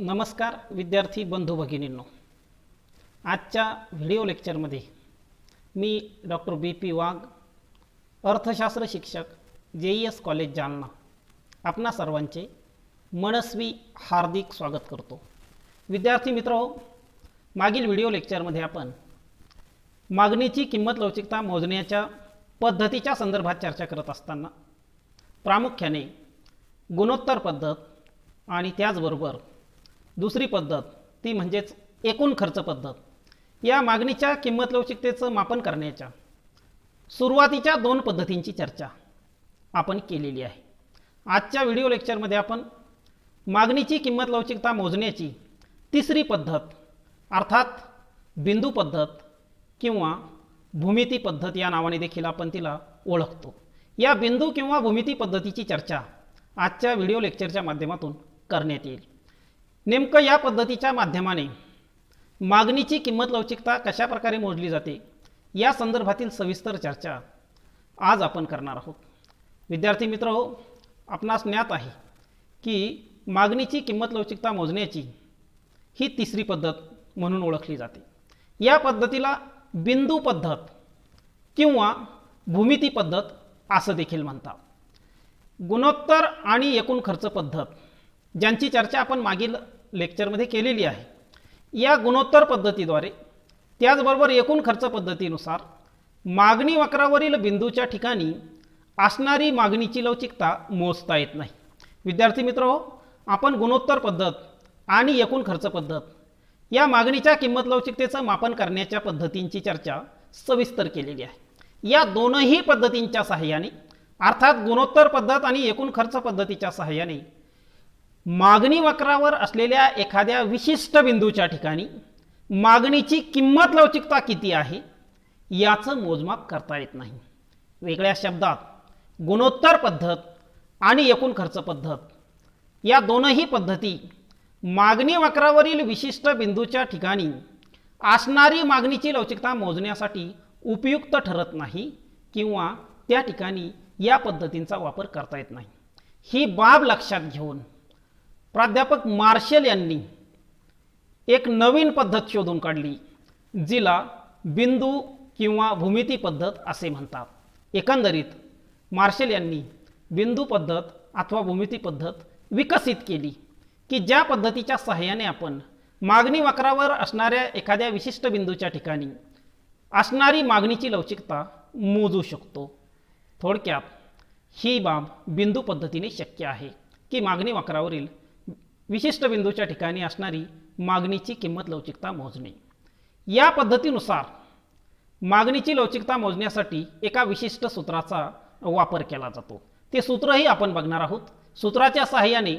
नमस्कार विद्यार्थी बंधू भगिनींनो. आजच्या व्हिडिओ लेक्चरमध्ये मी डॉक्टर बी पी वाघ अर्थशास्त्र शिक्षक जे ई एस कॉलेज जालना आपणा सर्वांचे मनस्वी हार्दिक स्वागत करतो. विद्यार्थी मित्र मागील व्हिडिओ लेक्चरमध्ये आपण मागणीची किंमत लवचिकता मोजण्याच्या पद्धतीच्या संदर्भात चर्चा करत असताना प्रामुख्याने गुणोत्तर पद्धत आणि त्याचबरोबर दुसरी पद्धत ती म्हणजेच एकूण खर्च पद्धत. या मागणीच्या किंमत लवचिकतेचं मापन करण्याच्या सुरुवातीच्या दोन पद्धतींची चर्चा आपण केलेली आहे. आजच्या व्हिडिओ लेक्चरमध्ये आपण मागणीची किंमत लवचिकता मोजण्याची तिसरी पद्धत अर्थात बिंदू पद्धत किंवा भूमिती पद्धत या नावाने देखील आपण तिला ओळखतो. या बिंदू किंवा भूमिती पद्धतीची चर्चा आजच्या व्हिडिओ लेक्चरच्या माध्यमातून करण्यात येईल. नेमकं या पद्धतीच्या माध्यमाने मागणीची किंमत लवचिकता कशा प्रकारे मोजली जाते या संदर्भातील सविस्तर चर्चा आज आपण करणार आहोत. विद्यार्थी मित्र हो आपणास ज्ञात आहे की मागणीची किंमत लवचिकता मोजण्याची ही तिसरी पद्धत म्हणून ओळखली जाते. या पद्धतीला बिंदू पद्धत किंवा भूमिती पद्धत असं देखील म्हणतात. गुणोत्तर आणि एकूण खर्च पद्धत ज्यांची चर्चा आपण मागील लेक्चरमध्ये केलेली आहे. या गुणोत्तर पद्धतीद्वारे त्याचबरोबर एकूण खर्च पद्धतीनुसार मागणी वक्रावरील बिंदूच्या ठिकाणी असणारी मागणीची लवचिकता मोजता येत नाही. विद्यार्थी मित्र आपण गुणोत्तर पद्धत आणि एकूण खर्च पद्धत या मागणीच्या किंमत लवचिकतेचं मापन करण्याच्या पद्धतींची चर्चा सविस्तर केलेली आहे. या दोनही पद्धतींच्या सहाय्याने अर्थात गुणोत्तर पद्धत आणि एकूण खर्च पद्धतीच्या सहाय्याने मागणी वक्रावर असलेल्या एखाद्या विशिष्ट बिंदूच्या ठिकाणी मागणीची किंमत लवचिकता किती आहे याचं मोजमाप करता येत नाही. वेगळ्या शब्दात गुणोत्तर पद्धत आणि एकूण खर्च पद्धत या दोनही पद्धती मागणी वक्रावरील विशिष्ट बिंदूच्या ठिकाणी असणारी मागणीची लवचिकता मोजण्यासाठी उपयुक्त ठरत नाही किंवा त्या ठिकाणी या पद्धतींचा वापर करता येत नाही. ही बाब लक्षात घेऊन प्राध्यापक मार्शल यांनी एक नवीन पद्धत शोधून काढली जिला बिंदू किंवा भूमिती पद्धत असे म्हणतात. एकंदरीत मार्शल यांनी बिंदू पद्धत अथवा भूमिती पद्धत विकसित केली की ज्या पद्धतीच्या सहाय्याने आपण मागणी वक्रावर असणाऱ्या एखाद्या विशिष्ट बिंदूच्या ठिकाणी असणारी मागणीची लवचिकता मोजू शकतो. थोडक्यात ही बाब बिंदू पद्धतीने शक्य आहे की मागणी वक्रावरील विशिष्ट बिंदूच्या ठिकाणी असणारी मागणीची किंमत लवचिकता मोजणे. या पद्धतीनुसार मागणीची लवचिकता मोजण्यासाठी एका विशिष्ट सूत्राचा वापर केला जातो. ते सूत्रही आपण बघणार आहोत. सूत्राच्या सहाय्याने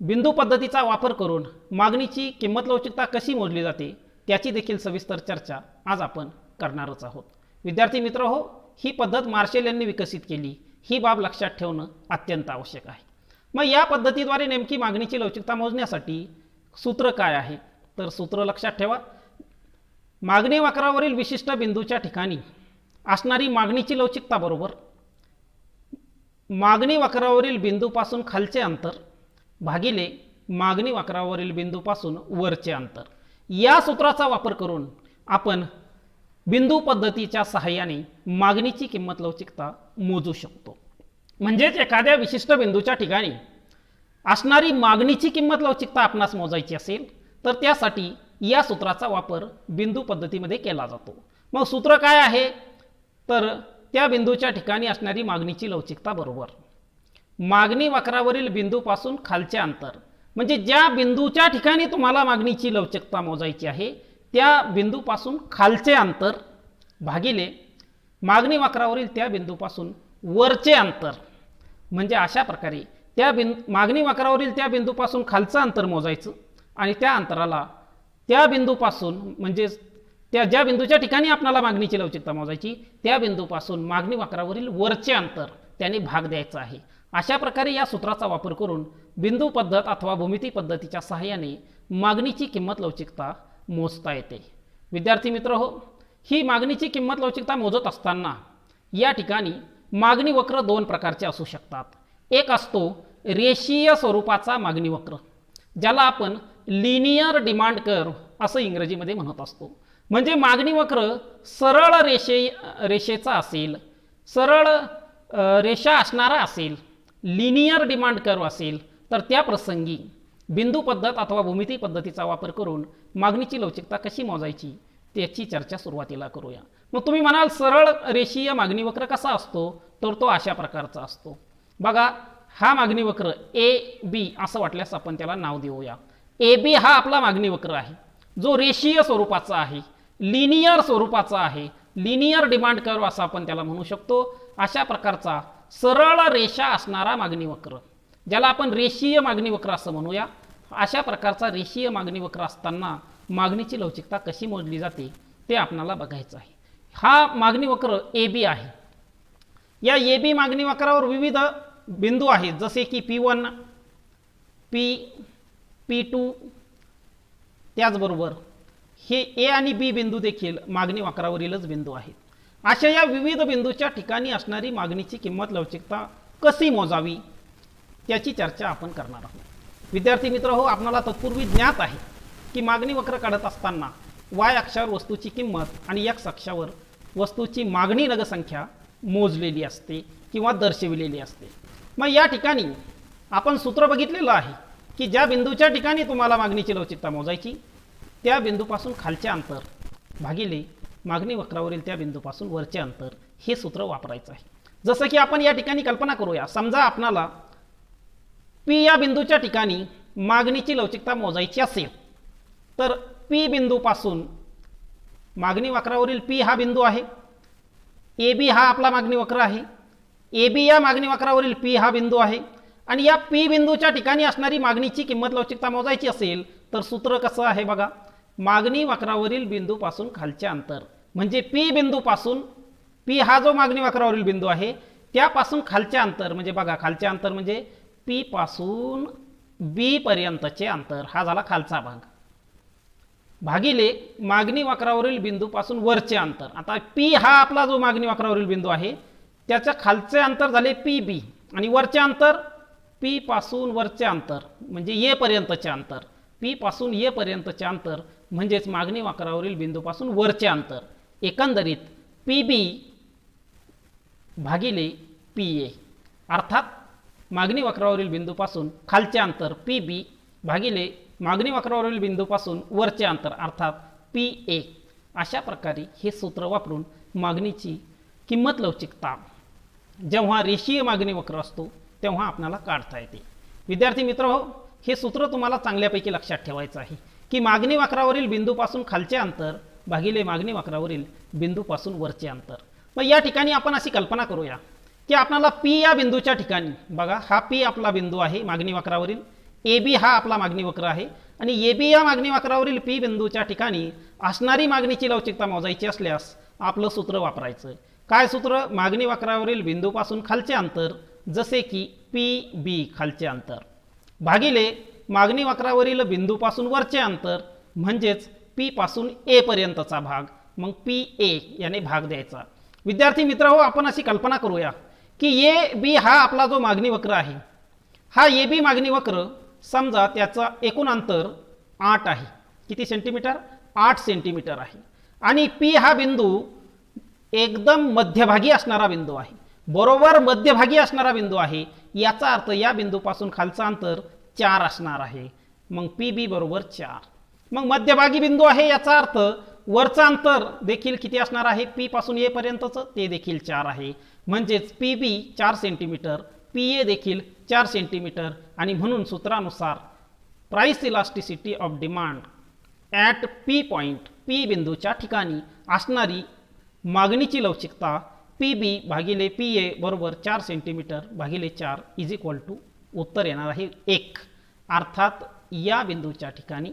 बिंदू पद्धतीचा वापर करून मागणीची किंमत लवचिकता कशी मोजली जाते त्याची देखील सविस्तर चर्चा आज आपण करणारच आहोत. विद्यार्थी मित्र हो ही पद्धत मार्शल यांनी विकसित केली. ही बाब लक्षात ठेवणं अत्यंत आवश्यक आहे. मग या पद्धतीद्वारे नेमकी मागणीची लवचिकता मोजण्यासाठी सूत्र काय आहे? तर सूत्र लक्षात ठेवा. मागणी वक्रावरील विशिष्ट बिंदूच्या ठिकाणी असणारी मागणीची लवचिकता बरोबर. मागणी वक्रावरील बिंदूपासून खालचे अंतर भागिले मागणी वक्रावरील बिंदूपासून वरचे अंतर. या सूत्राचा वापर करून आपण बिंदू पद्धतीच्या सहाय्याने मागणीची किंमत लवचिकता मोजू शकतो. म्हणजेच एखाद्या विशिष्ट बिंदूच्या ठिकाणी असणारी मागणीची किंमत लवचिकता आपणास मोजायची असेल तर त्यासाठी या सूत्राचा वापर बिंदू पद्धतीमध्ये केला जातो. मग सूत्र काय आहे? तर त्या बिंदूच्या ठिकाणी असणारी मागणीची लवचिकता बरोबर. मागणी वक्रावरील बिंदूपासून खालचे अंतर. म्हणजे ज्या बिंदूच्या ठिकाणी तुम्हाला मागणीची लवचिकता मोजायची आहे त्या बिंदूपासून खालचे अंतर भागिले मागणी वक्रावरील त्या बिंदूपासून वरचे अंतर. म्हणजे अशा प्रकारे त्या बिंदू मागणी वक्रावरील त्या बिंदूपासून खालचं अंतर मोजायचं आणि त्या अंतराला त्या बिंदूपासून म्हणजेच त्या ज्या बिंदूच्या ठिकाणी आपल्याला मागणीची लवचिकता मोजायची त्या बिंदूपासून मागणी वक्रावरील वरचे अंतर त्याने भाग द्यायचा आहे. अशा प्रकारे या सूत्राचा वापर करून बिंदू पद्धत अथवा भूमिती पद्धतीच्या सहाय्याने मागणीची किंमत लवचिकता मोजता येते. विद्यार्थी मित्र हो ही मागणीची किंमत लवचिकता मोजत असताना या ठिकाणी मागणी वक्र दोन प्रकारचे असू शकतात. एक असतो रेषीय स्वरूपाचा मागणी वक्र ज्याला आपण लिनियर डिमांड कर्व असं इंग्रजीमध्ये म्हणत असतो. म्हणजे मागणी वक्र सरळ रेषे रेषेचा असेल सरळ रेषा असणारा असेल लिनियर डिमांड कर्व असेल तर त्या प्रसंगी बिंदू पद्धत अथवा भूमिती पद्धतीचा वापर करून मागणीची लवचिकता कशी मोजायची त्याची चर्चा सुरुवातीला करूया. मग तुम्ही म्हणाल सरळ रेषीय मागणी वक्र कसा असतो? तर तो अशा प्रकारचा असतो. बघा हा मागणी वक्र ए बी असं वाटल्यास आपण त्याला नाव देऊया. ए बी हा आपला मागणी वक्र आहे. जो रेषीय स्वरूपाचा आहे लिनियर स्वरूपाचा आहे लिनियर डिमांड कर्व असं आपण त्याला म्हणू शकतो. अशा प्रकारचा सरळ रेषा असणारा मागणी वक्र. ज्याला आपण रेषीय मागणी वक्र असं म्हणूया. अशा प्रकारचा रेषीय मागणी वक्र असताना मागणीची लवचिकता कशी मोजली जाते ते आपणाला बघायचं आहे. हा मागणी वक्र ए बी आहे. या ए बी मागणी वक्रावर विविध बिंदू आहेत जसे की P one P P two त्याचबरोबर हे ए आणि बी बिंदू देखील मागणी वक्रावरीलच बिंदू आहेत. अशा या विविध बिंदूच्या ठिकाणी असणारी मागणीची किंमत लवचिकता कशी मोजावी त्याची चर्चा आपण करणार आहोत. विद्यार्थी मित्र हो आपणाला तत्पूर्वी ज्ञात आहे की मागणी वक्र काढत असताना वाय अक्षावर वस्तूची किंमत आणि एक्स अक्षावर वस्तूची मागणी नगसंख्या मोजलेली असते किंवा दर्शविलेली असते. मग या ठिकाणी आपण सूत्र बघितलेलं आहे की ज्या बिंदूच्या ठिकाणी तुम्हाला मागणीची लवचिकता मोजायची त्या बिंदूपासून खालचे अंतर भागिले मागणी वक्रावरील त्या बिंदूपासून वरचे अंतर हे सूत्र वापरायचं आहे. जसं की आपण या ठिकाणी कल्पना करूया समजा आपणाला पी या बिंदूच्या ठिकाणी मागणीची लवचिकता मोजायची असेल तर पी बिंदूपासून. मागणी वक्रावरील पी हा बिंदू आहे. ए बी हा आपला मागणी वक्र आहे. ए बी या मागणी वक्रावरील पी हा बिंदू आहे. आणि या पी बिंदूच्या ठिकाणी असणारी मागणीची किंमत लवचिकता मोजायची असेल तर सूत्र कसं आहे बघा? मागणी वक्रावरील बिंदूपासून खालचे अंतर. म्हणजे पी बिंदूपासून पी हा जो मागणी वक्रावरील बिंदू आहे त्यापासून खालचे अंतर म्हणजे बघा खालचे अंतर म्हणजे पी पासून बी पर्यंतचे अंतर. हा झाला खालचा भाग. भागिले मागणी वक्रावरील बिंदूपासून वरचे अंतर. आता पी हा आपला जो मागणी वक्रावरील बिंदू आहे त्याच्या खालचे अंतर झाले पी बी आणि वरचे अंतर पी पासून वरचे अंतर म्हणजे ये पर्यंतचे अंतर. पी पासून ये पर्यंतचे अंतर म्हणजेच मागणी वक्रावरील बिंदूपासून वरचे अंतर. एकंदरीत पी बी भागिले पी ए अर्थात मागणी वक्रावरील बिंदूपासून खालचे अंतर पी बी भागिले मागणी वक्रावरील बिंदूपासून वरचे अंतर अर्थात पी ए अशा प्रकारे हे सूत्र वापरून मागणीची किंमत लवचिकता. जेव्हा रेषीय मागणी वक्र असतो तेव्हा आपल्याला काढता येते. विद्यार्थी मित्र हो हे सूत्र तुम्हाला चांगल्यापैकी लक्षात ठेवायचं आहे की मागणी वक्रावरील बिंदूपासून खालचे अंतर भागिले मागणी वक्रावरील बिंदूपासून वरचे अंतर. मग या ठिकाणी आपण अशी कल्पना करूया की आपणाला पी या बिंदूच्या ठिकाणी बघा हा पी आपला बिंदू आहे मागणी वक्रावरील. ए बी हा आपला मागणी वक्र आहे. आणि ए बी या मागणी वक्रावरील पी बिंदूच्या ठिकाणी असणारी मागणीची लवचिकता मोजायची असल्यास आपलं सूत्र वापरायचं. काय सूत्र? मागणी वक्रावरील बिंदूपासून खालचे अंतर जसे की पी बी खालचे अंतर. भागिले मागणी वक्रावरील बिंदूपासून वरचे अंतर म्हणजेच पी पासून ए पर्यंतचा भाग मग पी ए याने भाग द्यायचा. विद्यार्थी मित्र हो आपण अशी कल्पना करूया की ए बी हा आपला जो मागणी वक्र आहे हा ए बी मागणी वक्र समजा त्याचा एकूण अंतर आठ आहे. किती सेंटीमीटर आठ सेंटीमीटर आहे. आणि पी हा बिंदू एकदम मध्यभागी असणारा बिंदू आहे. बरोबर मध्यभागी असणारा बिंदू आहे. याचा अर्थ या बिंदूपासून खालचं अंतर चार असणार आहे. मग पी बी बरोबर चार. मग मध्यभागी बिंदू आहे याचा अर्थ वरचं अंतर देखील किती असणार आहे? पी पासून येपर्यंतचं ते देखील चार आहे. म्हणजेच पी बी चार सेंटीमीटर पी ए देखील चार सेंटीमीटर आणि म्हणून सूत्रानुसार price elasticity of demand at P point P बिंदूच्या ठिकाणी असणारी मागणीची लवचिकता पी बी भागिले पी ए बरोबर चार सेंटीमीटर भागिले चार इज इक्वल टू उत्तर येणार आहे एक. अर्थात या बिंदूच्या ठिकाणी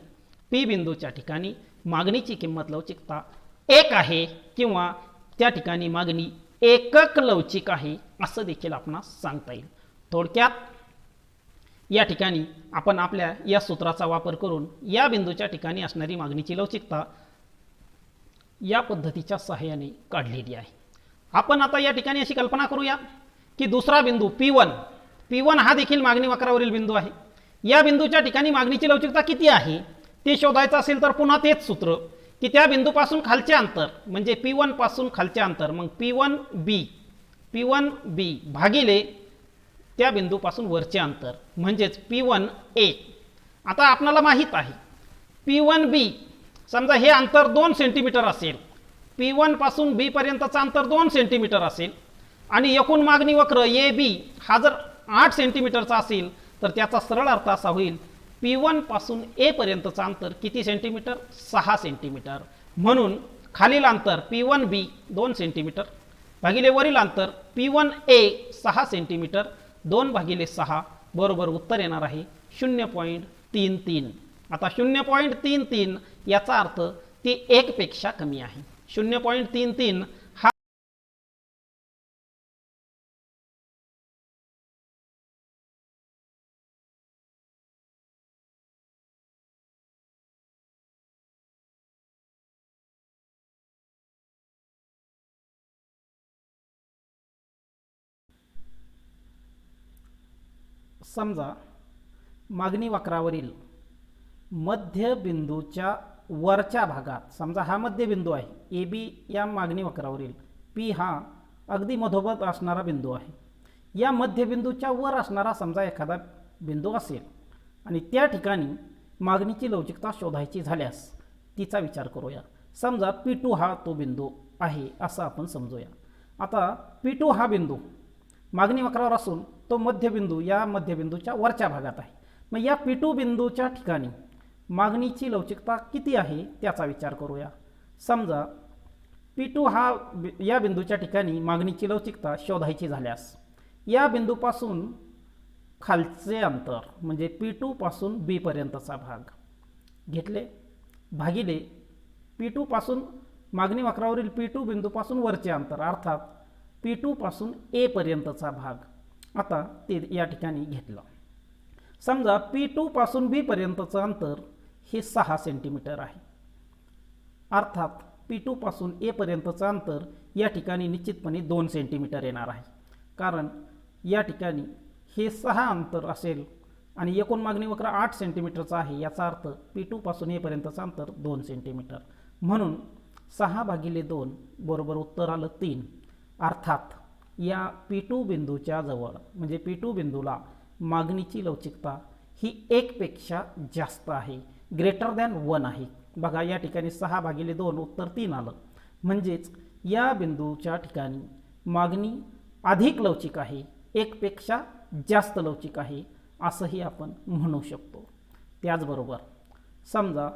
पी बिंदूच्या ठिकाणी मागणीची किंमत लवचिकता एक आहे किंवा त्या ठिकाणी मागणी एकक लवचिक आहे असं देखील आपणास सांगता येईल. थोडक्यात या ठिकाणी आपण आपल्या या सूत्राचा वापर करून या बिंदूच्या ठिकाणी असणारी मागणीची लवचिकता या पद्धतीच्या सहाय्याने काढलेली आहे. आपण आता या ठिकाणी अशी कल्पना करूया की दुसरा बिंदू पी वन. पी वन हा देखील मागणी वक्रावरील बिंदू आहे. या बिंदूच्या ठिकाणी मागणीची लवचिकता किती आहे? ते शोधायचं असेल तर पुन्हा तेच सूत्र की त्या बिंदूपासून खालचे अंतर म्हणजे पी वनपासून खालचे अंतर मग P one B. P one B भागिले त्या बिंदूपासून वरचे अंतर म्हणजेच पी वन ए. आता आपणाला माहीत आहे पी वन बी समजा हे अंतर दोन सेंटीमीटर असेल पी वनपासून बीपर्यंतचं अंतर दोन सेंटीमीटर असेल आणि एकूण मागणी वक्र ए बी हा जर आठ सेंटीमीटरचा असेल तर त्याचा सरळ अर्थ असा होईल पी वनपासून एपर्यंतचं अंतर किती सेंटीमीटर सहा सेंटीमीटर म्हणून खालील अंतर पी वन बी दोन सेंटीमीटर भागिले वरील अंतर पी वन ए सहा सेंटीमीटर दोन भागिले सहा बरोबर उत्तर येणार आहे शून्य पॉईंट तीन तीन. आता शून्य पॉईंट तीन तीन याचा अर्थ ती एकपेक्षा कमी आहे. शून्य पॉईंट तीन तीन समजा मागणी वक्रावरील मध्यबिंदूच्या वरच्या भागात समजा हा मध्यबिंदू आहे ए बी या मागणी वक्रावरील पी हा अगदी मधोमध असणारा बिंदू आहे. या मध्यबिंदूच्या वर असणारा समजा एखादा बिंदू असेल आणि त्या ठिकाणी मागणीची लवचिकता शोधायची झाल्यास तिचा विचार करूया. समजा पी टू हा तो बिंदू आहे असं आपण समजूया. आता पी टू हा बिंदू मागणी वक्रावर असून तो मध्यबिंदू या मध्यबिंदूच्या वरच्या भागात आहे. मग या पी टू बिंदूच्या ठिकाणी मागणीची लवचिकता किती आहे त्याचा विचार करूया. समजा पी टू हा या बिंदूच्या ठिकाणी मागणीची लवचिकता शोधायची झाल्यास या बिंदूपासून खालचे अंतर म्हणजे पी टूपासून बीपर्यंतचा भाग घेतले भागिले पी टूपासून मागणी वक्रावरील पी टू बिंदूपासून वरचे अंतर अर्थात पी टूपासून एपर्यंतचा भाग. आता ते या ठिकाणी घेतलं. समजा पी टूपासून बीपर्यंतचं अंतर हे सहा सेंटीमीटर आहे. अर्थात पी टूपासून एपर्यंतचं अंतर या ठिकाणी निश्चितपणे दोन सेंटीमीटर येणार आहे. कारण या ठिकाणी हे सहा अंतर असेल आणि एकूण मागणी वक्र आठ सेंटीमीटरचा आहे याचा अर्थ पी टूपासून एपर्यंतचं अंतर दोन सेंटीमीटर म्हणून सहा भागिले दोन बरोबर उत्तर आलं तीन. अर्थात या पी टू बिंदूच्या जवळ म्हणजे पी टू बिंदूला मागणीची लवचिकता ही एकपेक्षा जास्त आहे ग्रेटर दॅन वन आहे. बघा या ठिकाणी सहा भागिले दोन उत्तर तीन आलं. म्हणजेच या बिंदूच्या ठिकाणी मागणी अधिक लवचिक आहे एकपेक्षा जास्त लवचिक आहे असंही आपण म्हणू शकतो. त्याचबरोबर समजा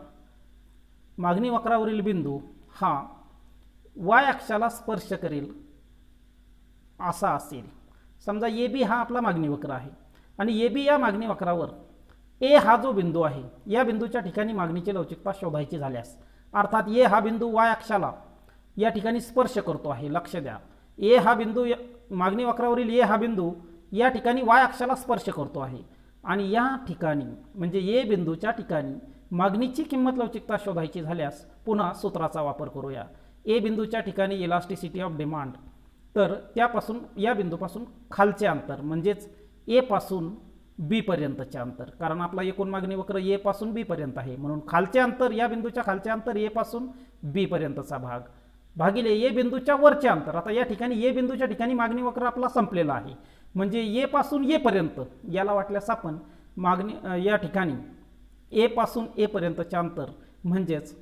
मागणी वक्रावरील बिंदू हा वाय अक्षाला स्पर्श करेल. असा असेल. समजा ए बी हा आपला मागणी वक्र आहे आणि ए बी या मागणी वक्रावर ए हा जो बिंदू आहे या बिंदूच्या ठिकाणी मागणीची लवचिकता शोधायची झाल्यास अर्थात ए हा बिंदू वाय अक्षाला या ठिकाणी स्पर्श करतो आहे लक्ष द्या. ए हा बिंदू मागणी वक्रावरील ए हा बिंदू या ठिकाणी वाय अक्षाला स्पर्श करतो आहे आणि या ठिकाणी म्हणजे ए बिंदूच्या ठिकाणी मागणीची किंमत लवचिकता शोधायची झाल्यास पुन्हा सूत्राचा वापर करूया. ए बिंदूच्या ठिकाणी इलास्टिसिटी ऑफ डिमांड तर त्यापासून या बिंदूपासून खालचे अंतर म्हणजेच एपासून बीपर्यंतचे अंतर. कारण आपला एकूण मागणी वक्र एपासून बीपर्यंत आहे. म्हणून खालचे अंतर या बिंदूच्या खालचे अंतर ए पासून भाग. भागिले ए बिंदूच्या वरचे अंतर. आता या ठिकाणी ए बिंदूच्या ठिकाणी मागणी वक्र आपला संपलेला आहे. म्हणजे ए पासून याला वाटल्यास आपण मागणी या ठिकाणी ए पासून अंतर म्हणजेच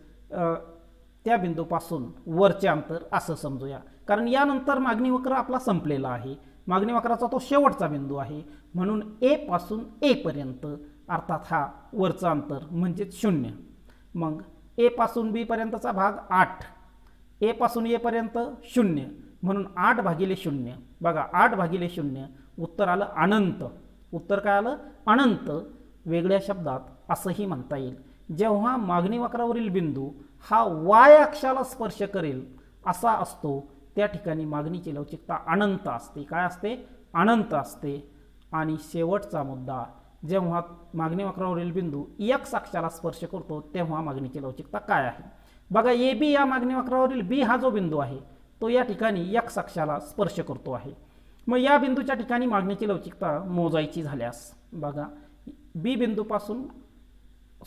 त्या बिंदूपासून वरचे अंतर असं समजूया. कारण यानंतर मागणी वक्र आपला संपलेला आहे. मागणी वक्राचा तो शेवटचा बिंदू आहे. म्हणून ए पासून ए पर्यंत अर्थात हा वरचा अंतर म्हणजेच शून्य. मग ए पासून बी पर्यंतचा भाग आठ. ए पासून ए पर्यंत शून्य. म्हणून आठ भागिले शून्य. बघा आठ भागिले शून्य. उत्तर आलं अनंत. उत्तर काय आलं? अनंत. वेगळ्या शब्दात असंही म्हणता येईल. जेव्हा मागणी वक्रावरील बिंदू हा वाय अक्षाला स्पर्श करेल असा असतो. त्या ठिकाणी मागणीची लवचिकता अनंत असते. काय असते? अनंत असते. आणि शेवटचा मुद्दा जेव्हा मागणी वक्रावरील बिंदू एक अक्षाला स्पर्श करतो तेव्हा मागणीची लवचिकता काय आहे? बघा ए बी या मागणी वक्रावरील बी हा जो बिंदू आहे तो या ठिकाणी यक्स अक्षाला स्पर्श करतो आहे. मग या बिंदूच्या ठिकाणी मागणीची लवचिकता मोजायची झाल्यास बघा बी बिंदूपासून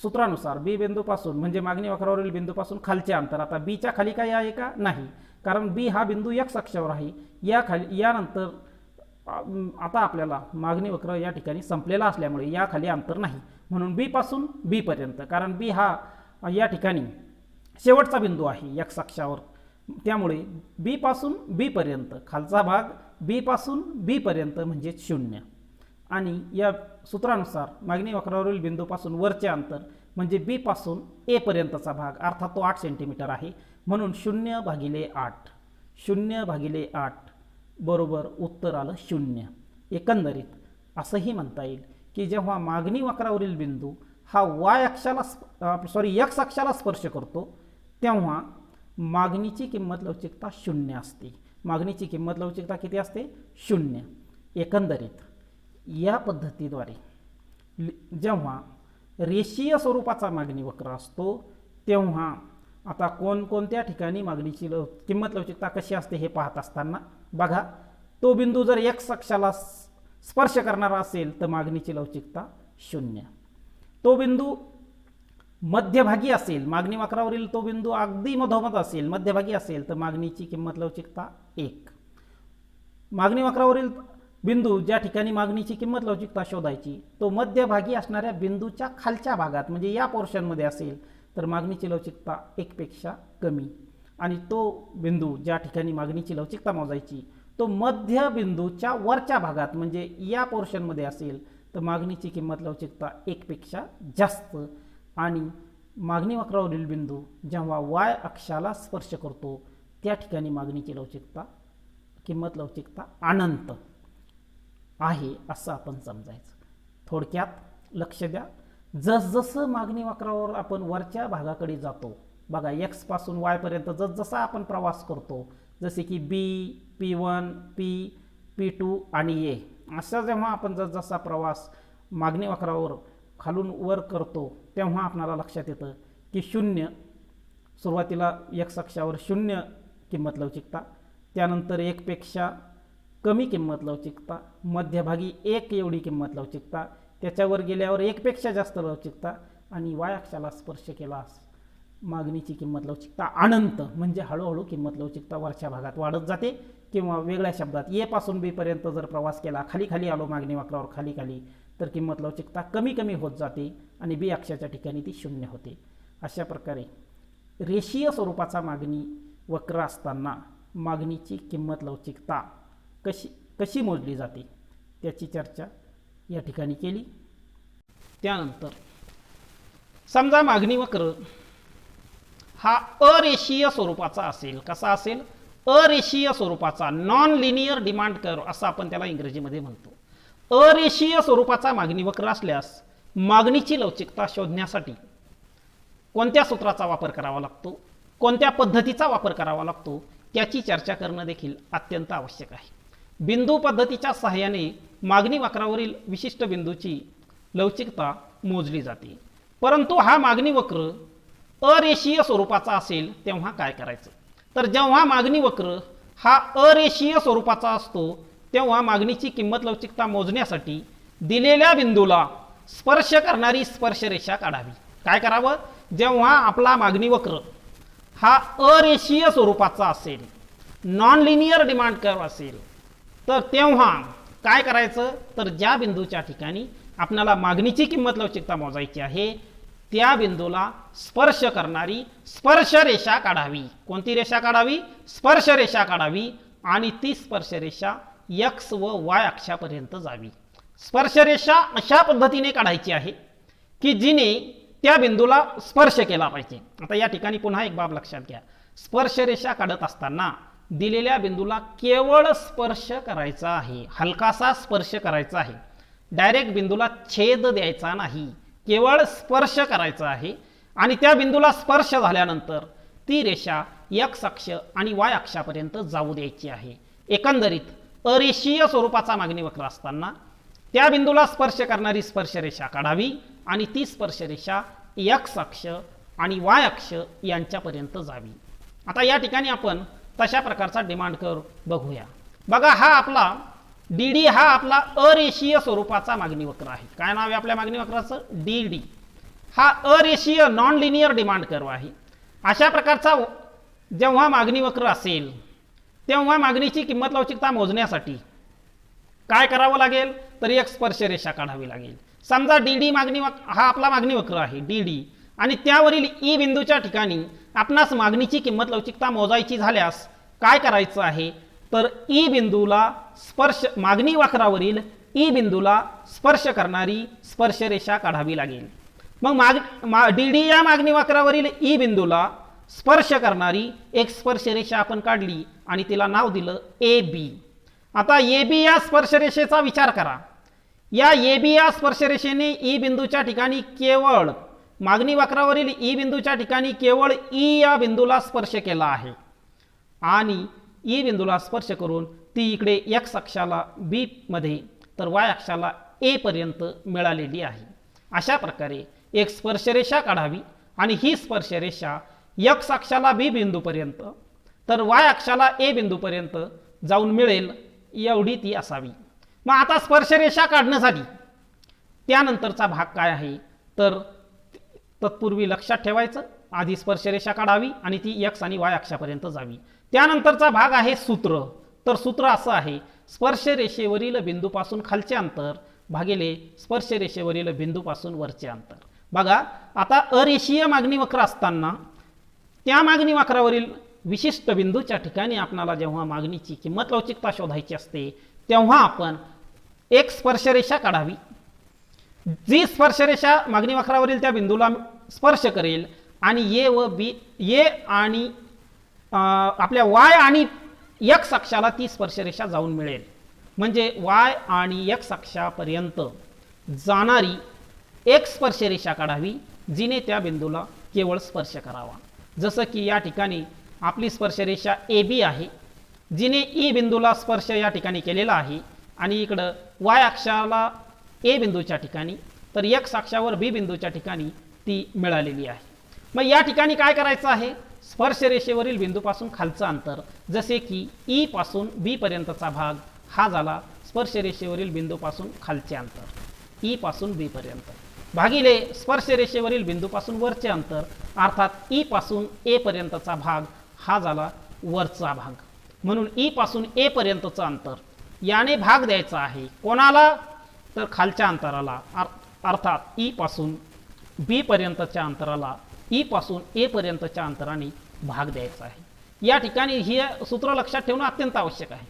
सूत्रानुसार बी बिंदूपासून म्हणजे मागणी वक्रावरील बिंदूपासून खालचे अंतर. आता बीच्या खाली काही आहे का? नाही. कारण बी हा बिंदू एक्स अक्षावर आहे. या खाली यानंतर आता आपल्याला मागणी वक्र या ठिकाणी संपलेला असल्यामुळे या खाली अंतर नाही. म्हणून बीपासून बीपर्यंत कारण बी हा या ठिकाणी शेवटचा बिंदू आहे एक्स अक्षावर. त्यामुळे बीपासून बीपर्यंत खालचा भाग बीपासून बीपर्यंत म्हणजे शून्य. आणि या सूत्रानुसार मागणी वक्रावरील बिंदूपासून वरचे अंतर म्हणजे बीपासून एपर्यंतचा भाग अर्थात तो आठ सेंटीमीटर आहे. म्हणून शून्य भागिले आठ शून्य भागिले आठ बरोबर उत्तर आलं शून्य. एकंदरीत असंही म्हणता येईल की जेव्हा मागणी वक्रावरील बिंदू हा वाय अक्षाला सॉरी यक्स अक्षाला स्पर्श करतो तेव्हा मागणीची किंमत लवचिकता शून्य असते. मागणीची किंमत लवचिकता किती असते? शून्य. एकंदरीत या पद्धतीद्वारे जेव्हा रेषीय स्वरूपाचा मागणी वक्र असतो तेव्हा आता कोणकोणत्या ठिकाणी मागणीची लव किंमत लवचिकता कशी असते हे पाहत असताना बघा तो बिंदू जर एक्स अक्षाला स्पर्श करणारा असेल तर मागणीची लवचिकता शून्य. तो बिंदू मध्यभागी असेल मागणी वक्रावरील तो बिंदू अगदी मधोमध असेल मध्यभागी असेल तर मागणीची किंमत लवचिकता एक. मागणी वक्रावरील बिंदू ज्या ठिकाणी मागणीची किंमत लवचिकता शोधायची तो मध्यभागी असणाऱ्या बिंदूच्या खालच्या भागात म्हणजे या पोर्शनमध्ये असेल तर मागणीची लवचिकता एकपेक्षा कमी. आणि तो बिंदू ज्या ठिकाणी मागणीची लवचिकता मोजायची तो मध्य बिंदूच्या वरच्या भागात म्हणजे या पोर्शनमध्ये असेल तर मागणीची किंमत लवचिकता एकपेक्षा जास्त. आणि मागणी वक्रावरील बिंदू जेव्हा वाय अक्षाला स्पर्श करतो त्या ठिकाणी मागणीची लवचिकता किंमत लवचिकता अनंत. आहे असं आपण समजायचं. थोडक्यात लक्ष द्या. जसजसं मागणी वक्रावर आपण वरच्या भागाकडे जातो बघा एक्सपासून वायपर्यंत जसजसा आपण प्रवास करतो जसे की B P one P P two आणि ए असा जेव्हा आपण जसजसा प्रवास मागणी वक्रावर खालून वर करतो तेव्हा आपणाला लक्षात येतं की शून्य सुरुवातीला एक्स अक्षावर शून्य किंमत लवचिकता त्यानंतर एकपेक्षा कमी किंमत लवचिकता मध्यभागी एक एवढी किंमत लवचिकता त्याच्यावर गेल्यावर एकपेक्षा जास्त लवचिकता आणि वायाक्षाला स्पर्श केलास. मागणीची किंमत लवचिकता अनंत म्हणजे हळूहळू किंमत लवचिकता वरच्या भागात वाढत जाते किंवा वेगळ्या शब्दात ए पासून जर प्रवास केला खाली खाली आलो मागणी वाकरावर खाली खाली तर किंमत लवचिकता कमी कमी होत जाते आणि बी अक्षाच्या ठिकाणी ती शून्य होते. अशा प्रकारे रेषीय स्वरूपाचा मागणी वक्र असताना मागणीची किंमत लवचिकता कशी कशी मोजली जाते? त्याची चर्चा या ठिकाणी केली. त्यानंतर समजा मागणी वक्र हा अरेषीय स्वरूपाचा असेल. कसा असेल? अरेषीय स्वरूपाचा नॉन लिनियर डिमांड कर असं आपण त्याला इंग्रजीमध्ये म्हणतो. अरेषीय स्वरूपाचा मागणी वक्र असल्यास मागणीची लवचिकता शोधण्यासाठी कोणत्या सूत्राचा वापर करावा लागतो? कोणत्या पद्धतीचा वापर करावा लागतो? त्याची चर्चा करणं देखील अत्यंत आवश्यक आहे. बिंदू पद्धतीच्या सहाय्याने मागणी वक्रावरील विशिष्ट बिंदूची लवचिकता मोजली जाते. परंतु हा मागणी वक्र अरेषीय स्वरूपाचा असेल तेव्हा काय करायचं? तर जेव्हा मागणी वक्र हा अरेषीय स्वरूपाचा असतो तेव्हा मागणीची किंमत लवचिकता मोजण्यासाठी दिलेल्या बिंदूला स्पर्श करणारी स्पर्शरेषा काढावी. काय करावं? जेव्हा आपला मागणी वक्र हा अरेषीय स्वरूपाचा असेल नॉन लिनियर डिमांड कर्व असेल तर तेव्हा काय करायचं? तर ज्या बिंदूच्या ठिकाणी आपल्याला मागणीची किंमत लवचिकता मोजायची आहे त्या बिंदूला स्पर्श करणारी स्पर्शरेषा काढावी. कोणती रेषा काढावी? स्पर्शरेषा काढावी आणि ती स्पर्शरेषा यक्स व वाय अक्षापर्यंत जावी. स्पर्शरेषा अशा पद्धतीने काढायची आहे की जिने त्या बिंदूला स्पर्श केला पाहिजे. आता या ठिकाणी पुन्हा एक बाब लक्षात घ्या. स्पर्शरेषा काढत असताना दिलेल्या बिंदूला केवळ स्पर्श करायचा आहे. हलकासा स्पर्श करायचा आहे. डायरेक्ट बिंदूला छेद द्यायचा नाही. केवळ स्पर्श करायचा आहे. आणि त्या बिंदूला स्पर्श झाल्यानंतर ती रेषा यक्स अक्ष आणि वाय अक्षापर्यंत जाऊ द्यायची आहे. एकंदरीत अरेषीय स्वरूपाचा मागणी वक्र असताना त्या बिंदूला स्पर्श करणारी स्पर्शरेषा काढावी आणि ती स्पर्शरेषा यक्स अक्ष आणि वाय अक्ष यांच्यापर्यंत जावी. आता या ठिकाणी आपण तशा प्रकारचा डिमांड कर बघूया. बघा हा आपला डी डी हा आपला अरेषीय स्वरूपाचा मागणी वक्र आहे. काय नाव आहे आपल्या मागणी वक्राचं? डी डी हा अरेषीय नॉन लिनियर डिमांड कर्व आहे. अशा प्रकारचा व- जेव्हा मागणी वक्र असेल तेव्हा मागणीची किंमत लवचिकता मोजण्यासाठी काय करावं लागेल? तर एक स्पर्शरेषा काढावी लागेल. समजा डी डी मागणी वक हा आपला मागणी वक्र आहे डी डी आणि त्यावरील ई बिंदूच्या ठिकाणी आपणास मागणीची किंमत लवचिकता मोजायची झाल्यास काय करायचं आहे? तर ई बिंदूला स्पर्श मागणी वक्रावरील ई बिंदूला स्पर्श करणारी स्पर्शरेषा काढावी लागेल. मग माग मा डी डी या मागणी वक्रावरील ई बिंदूला स्पर्श करणारी एक स्पर्शरेषा आपण काढली आणि तिला नाव दिलं ए बी. आता ए बी या स्पर्शरेषेचा विचार करा. या ए बी या स्पर्शरेषेने ई बिंदूच्या ठिकाणी केवळ मागणी वक्रावरील ई बिंदूच्या ठिकाणी केवळ ई या बिंदूला स्पर्श केला आहे. आणि ई बिंदूला स्पर्श करून ती इकडे एक्स अक्षाला बीमध्ये तर वाय अक्षाला एपर्यंत मिळालेली आहे. अशा प्रकारे एक स्पर्शरेषा काढावी आणि ही स्पर्शरेषा यक्स अक्षाला बी बिंदूपर्यंत तर वाय अक्षाला ए बिंदूपर्यंत जाऊन मिळेल एवढी ती असावी. मग आता स्पर्शरेषा काढण्यासाठी त्यानंतरचा भाग काय आहे? तर तत्पूर्वी लक्षात ठेवायचं आधी स्पर्शरेषा काढावी आणि ती एक्स आणि वाय अक्षापर्यंत जावी. त्यानंतरचा भाग आहे सूत्र. तर सूत्र असं आहे स्पर्शरेषेवरील बिंदूपासून खालचे अंतर भागिले स्पर्शरेषेवरील बिंदूपासून वरचे अंतर. बघा आता अरेषीय मागणी वक्र असताना त्या मागणी वक्रावरील विशिष्ट बिंदूच्या ठिकाणी आपणाला जेव्हा मागणीची किंमत लवचिकता शोधायची असते तेव्हा आपण एक स्पर्शरेषा काढावी. जी स्पर्शरेषा मागणी वक्रावरील त्या बिंदूला स्पर्श करेल आणि ये व बी ये आणि आपल्या वाय आणि यक्स अक्षाला ती स्पर्शरेषा जाऊन मिळेल. म्हणजे वाय आणि यक्स अक्षापर्यंत जाणारी एक स्पर्शरेषा काढावी जिने त्या बिंदूला केवळ स्पर्श करावा. जसं की या ठिकाणी आपली स्पर्शरेषा ए बी आहे जिने ई बिंदूला स्पर्श या ठिकाणी केलेला आहे आणि इकडं वाय अक्षाला ए बिंदूच्या ठिकाणी तर यक्स अक्षावर बी बिंदूच्या ठिकाणी ती मिळालेली आहे. मग या ठिकाणी काय करायचं आहे? स्पर्शरेषेवरील बिंदूपासून खालचं अंतर जसे की ई पासून बी पर्यंतचा भाग हा झाला स्पर्शरेषेवरील बिंदूपासून खालचे अंतर ई पासून बी पर्यंत. भागिले स्पर्शरेषेवरील बिंदूपासून वरचे अंतर अर्थात ई पासून ए पर्यंतचा भाग हा झाला वरचा भाग. म्हणून ई पासून ए पर्यंतचं अंतर याने भाग द्यायचा आहे. कोणाला? तर खालच्या अंतराला अर्थात ई पासून बी पर्यंतच्या अंतराला ई पासून ए पर्यंतच्या अंतराने भाग द्यायचा आहे. या ठिकाणी हे सूत्र लक्षात ठेवणं अत्यंत आवश्यक आहे.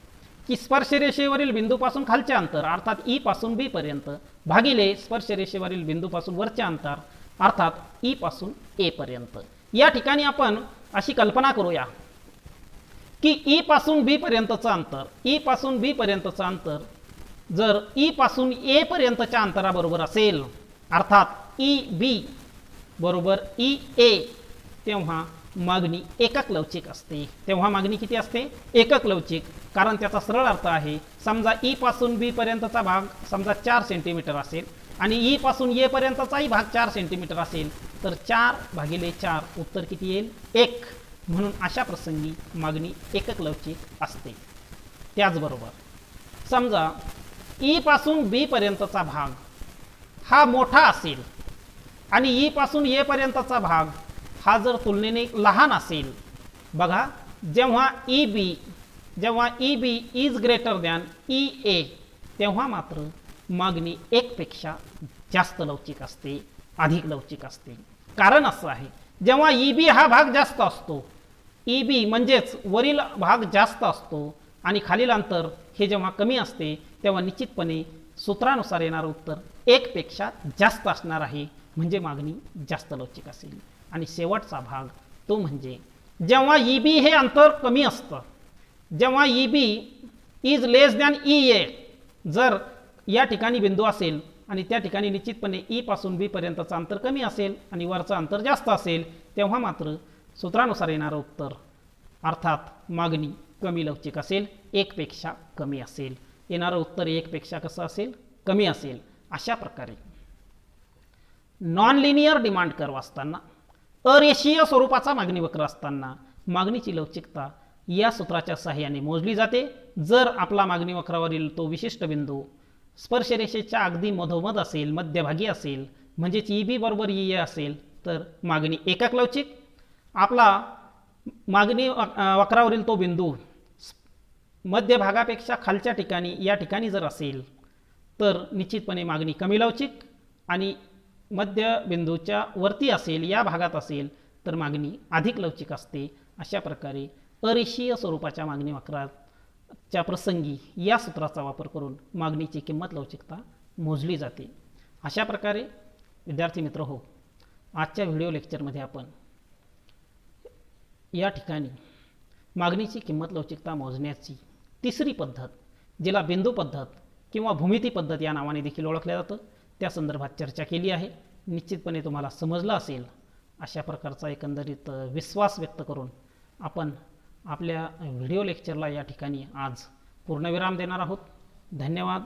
की स्पर्शरेषेवरील बिंदूपासून खालचे अंतर अर्थात ई पासून बी पर्यंत भागिले स्पर्शरेषेवरील बिंदूपासून वरचे अंतर अर्थात ई पासून ए पर्यंत. या ठिकाणी आपण अशी कल्पना करूया की ई पासून बी पर्यंतचं अंतर ई पासून बी पर्यंतचं अंतर जर ई पासून ए पर्यंतच्या अंतराबरोबर असेल अर्थात e, ई बी बरोबर e, ई ए तेव्हा मागणी एकक लवचिक असते. तेव्हा मागणी किती असते? एकक लवचिक. कारण त्याचा सरळ अर्थ आहे समजा ई पासून बी पर्यंतचा भाग समजा चार सेंटीमीटर असेल आणि ई पासून ए पर्यंतचाही भाग चार सेंटीमीटर असेल तर चार भागिले चार उत्तर किती येईल? एक. म्हणून अशा प्रसंगी मागणी एकक लवचिक असते. त्याचबरोबर समजा ई पासून बी पर्यंतचा भाग हा मोठा असेल आणि ई पासून भाग हा जर तुलनेने लहान असेल बघा जेव्हा ई बी जेव्हा E B is greater than E A तेव्हा मात्र मागणी एकपेक्षा जास्त लवचिक असते अधिक लवचिक असते. कारण असं आहे जेव्हा ई बी हा भाग जास्त असतो ई बी म्हणजेच वरील भाग जास्त असतो आणि खालील अंतर हे जेव्हा कमी असते तेव्हा निश्चितपणे सूत्रानुसार येणारं उत्तर एकपेक्षा जास्त असणार आहे म्हणजे मागणी जास्त लवचिक असेल. आणि शेवटचा भाग तो म्हणजे जेव्हा ई बी हे अंतर कमी असतं जेव्हा E B is less than E A जर या ठिकाणी बिंदू असेल आणि त्या ठिकाणी निश्चितपणे ई पासून बी पर्यंतचं अंतर कमी असेल आणि वरचं अंतर जास्त असेल तेव्हा मात्र सूत्रानुसार येणारं उत्तर अर्थात मागणी कमी लवचिक असेल एकपेक्षा कमी असेल. येणारं उत्तर एकपेक्षा कसं असेल? कमी असेल. अशा प्रकारे. नॉन लिनियर डिमांड कर्व असताना अरेषीय स्वरूपाचा मागणी वक्र असताना मागणीची लवचिकता या सूत्राच्या सहाय्याने मोजली जाते. जर आपला मागणी वक्रावरील तो विशिष्ट बिंदू स्पर्शरेषेच्या अगदी मधोमध असेल मध्यभागी असेल म्हणजेच ई बी बरोबर ई ए असेल तर मागणी एकाक लवचिक. आपला मागणी वक्रावरील तो बिंदू मध्यभागापेक्षा खालच्या ठिकाणी या ठिकाणी जर असेल तर निश्चितपणे मागणी कमी लवचिक आणि मध्य बिंदूच्या वरती असेल या भागात असेल तर मागणी अधिक लवचिक असते. अशा प्रकारे अरेषीय स्वरूपाच्या मागणी वक्राच्या प्रसंगी या सूत्राचा वापर करून मागणीची किंमत लवचिकता मोजली जाते. अशा प्रकारे विद्यार्थी मित्र हो आजच्या व्हिडिओ लेक्चरमध्ये आपण या ठिकाणी मागणीची किंमत लवचिकता मोजण्याची तिसरी पद्धत जिला बिंदू पद्धत किंवा भूमिती पद्धत या नावाने देखील ओळखलं जातं. त्या संदर्भात चर्चा केली आहे. निश्चितपणे तुम्हाला समजलं असेल. अशा प्रकारचा एकंदरीत विश्वास व्यक्त करून आपण आपल्या व्हिडिओ लेक्चरला या ठिकाणी आज पूर्णविराम देणार आहोत. धन्यवाद.